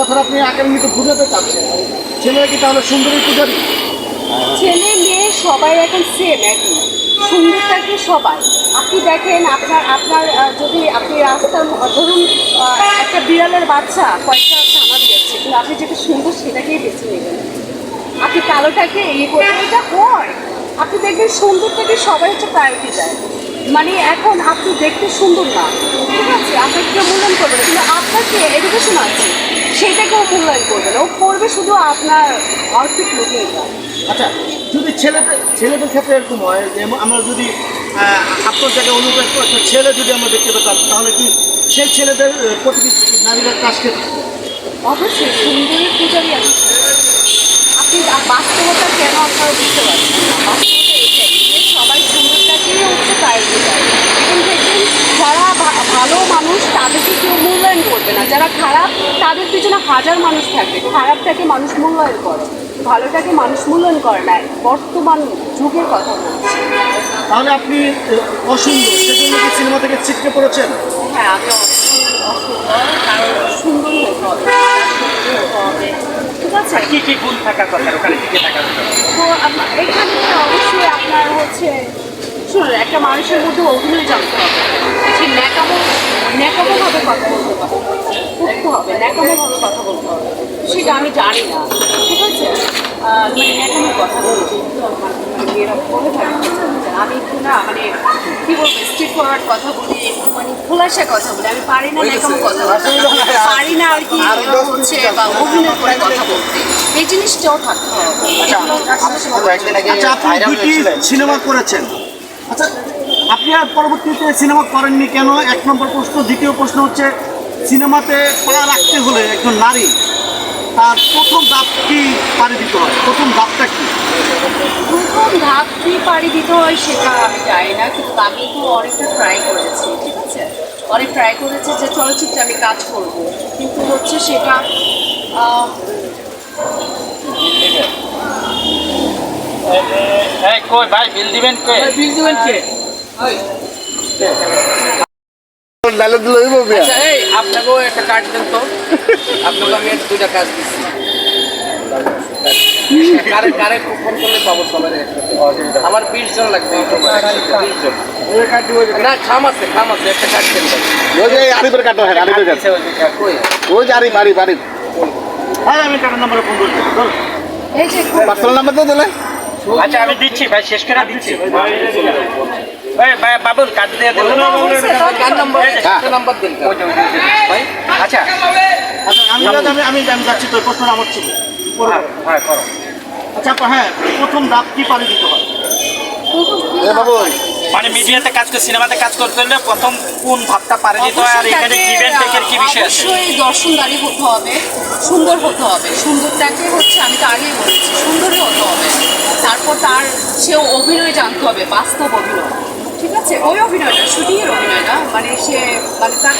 যখন আপনি একাডেমিতে বুঝাতে চাচ্ছেন ছেলেরা কি তাহলে সুন্দরী পূজারী ছেলে, মেয়ে সবাই এখন সেম একই। সুন্দরটাকে সবাই। আপনি দেখেন, আপনার আপনার যদি আপনি রাস্তার ধরুন একটা বিড়ালের বাচ্চা কয়েকটা ছানা দিয়েছে, কিন্তু আপনি যেটা সুন্দর সেটাকেই বেছে নেবেন। আপনি কালোটাকে ইয়ে করবেন, এটা হয়। আপনি দেখবেন সুন্দরটাকে সবাই হচ্ছে প্রায়োরিটি দেয়। মানে এখন আপনি দেখতে সুন্দর না। ঠিক আছে? আপনাকে মূল্যায়ন করবে না কিন্তু আপনাকে এডুকেশন আছে। মূল্যায়ন করবে না ও করবে শুধু আপনার আউটফিট লুকিংটা আচ্ছা যদি ছেলেদের ছেলেদের ক্ষেত্রে এরকম হয় যে আমরা যদি আপনার জায়গায় অনুপ্রাণিত একটা ছেলে যদি আমরা দেখতে পেতাম তাহলে কি সেই ছেলেদের প্রতিটি নারীরা কাজ খেতে অবশ্যই সুন্দরী পূজারই আছে। আপনি বাস্তবতা কেন আপনারা বুঝতে পারছেন না? বাস্তবতা এটাই সবাই সুন্দরটাকেই হচ্ছে প্রায়োরিটি দেয়। এখন যারা ভালো মানুষ তাদেরকে করবে না। যারা খারাপ তাদের পিছনে হাজার মানুষ থাকবে খারাপটাকে মানুষ মূল্যায়ন করে? ভালোটাকে মানুষ মূল্যায়ন করে? না বর্তমান যুগের কথা বলছি। তাহলে আপনি অসুন্দর। সেজন্য কি সিনেমা থেকে ছিটকে পড়েছেন? হ্যাঁ আমি অসুন্দর। অসুন্দর কারণ সুন্দর হতে হবে ঠিক আছে? কি কি গুণ থাকার কথা? ওখানে টিকে থাকার কথা? তো এখানে অবশ্যই আপনার হচ্ছে শুনুন একটা মানুষের মধ্যে অভিনয় জানতে হবে। সে ন্যাকামো ন্যাকামোভাবে কথা বলতে হবে করতে হবে ন্যাকামোভাবে কথা বলতে হবে। সেটা আমি জানি না। ঠিক আছে? মানে ন্যাকামো কথা বলছি আমি একটু না মানে কি বলব স্ট্রিট ফরওয়ার্ড কথা বলি মানে খোলাসা কথা বলি। আমি পারি না ন্যাকামো কথা বলতে পারি না আর কি হচ্ছে বা অভিনয় করে কথা বলতে। এই জিনিসটাও থাকতে হবে। আচ্ছা আপনি দুইটি সিনেমা করেছেন। আচ্ছা আপনি আর পরবর্তীতে সিনেমা করেননি কেন? এক নম্বর প্রশ্ন। দ্বিতীয় প্রশ্ন হচ্ছে, সিনেমাতে পা রাখতে হলে একজন নারী, তার প্রথম ধাপ কি পাড়ি দিতে হয়? প্রথম ধাপটা কি? প্রথম ধাপ কি পাড়ি দিতে হয় সেটা আমি জানি না, কিন্তু আমি তো অনেকটা ট্রাই করেছি, ঠিক আছে? অনেক ট্রাই করেছি যে চলচ্চিত্রে আমি কাজ করব, কিন্তু হচ্ছে সেটা কই ভাই বিল দিবেন কে বিল দিবেন কে? ডায়লগ দিলে হইব আচ্ছা এই আপনাকেও একটা কার্ড দেন তো। আপনাকে আমি দুইটা কাজ দিচ্ছি কারে কারে ফোন করলে পাবো সবাই আমার বিশ জন লাগবে। বিশ জন। না খাম আছে খাম আছে একটা কার্ড দেন ভাই। ওই যে আরিফের কাটো হ্যাঁ আরিফের কাটো কই ওই যে আরিফ আরিফ আরিফ। হ্যাঁ আমি কাটার নাম্বারে ফোন করছি পার্সোনাল নাম্বার তো দিলে। আচ্ছা আমি দিচ্ছি ভাই শেষ করে দিচ্ছি। বাবুল কাজ দিয়ে দেবো নাম্বার দিন। আচ্ছা। আচ্ছা আমি আমি আমি আমি যাচ্ছি তো প্রশ্ন আমার ছিল। হ্যাঁ, হ্যাঁ করো। আচ্ছা আপা, হ্যাঁ প্রথম দাঁত কি পারে দিতে হয়? প্রথম কি এ বাবু মানে মিডিয়াতে কাজ করে সিনেমাতে কাজ করতে হলে প্রথম কোন ধাপটা পারে দিতে হয় আর এখানে গিভেন টেকের কি বিষয় আছে? অবশ্যই দর্শনদারি হতে হবে সুন্দর হতে হবে। সুন্দরটাকে হচ্ছে আমি তো আগেই বলেছি সুন্দরই হতে হবে। তারপর তার সেও অভিনয় জানতে হবে বাস্তব অভিনয়। ঠিক আছে? ওই অভিনয়টা শুটিংয়ের অভিনয়টা মানে সে মানে তার